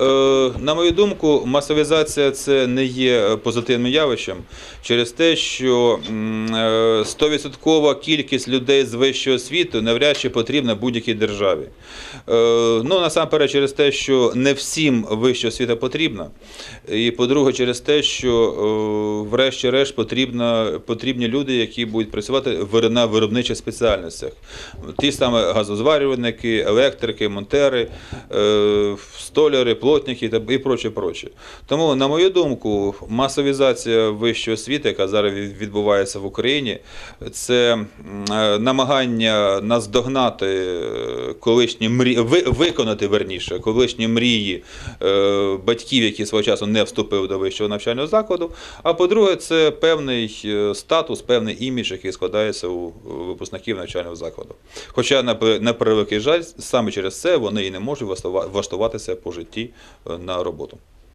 Е, На мою думку, масовізація це не є позитивним явищем через те, що е, 100% кількість людей з вищої освіти навряд чи потрібна будь-якій державі. Е, Ну, насамперед, через те, що не всім вища освіта потрібна. І по-друге, через те, що е, врешті-решт потрібні люди, які будуть працювати на виробничих спеціальностях. Ті саме газозварювальники, електрики, монтери, е, столяри, плотники та і проче, проче. Тому, на мою думку, масовізація вищої освіти, яка зараз відбувається в Україні, це е, намагання наздогнати е, колишні мрії, ви, виконати верніше колишні мрії е, батьків, які свого часу не вступили до вищого навчального закладу. А по-друге, це певний статус, певний імідж, який складається у випускників навчального закладу. Хоча, на, пре- превеликий жаль, саме через це вони і не можуть влаштува- влаштуватися по житті на роботу.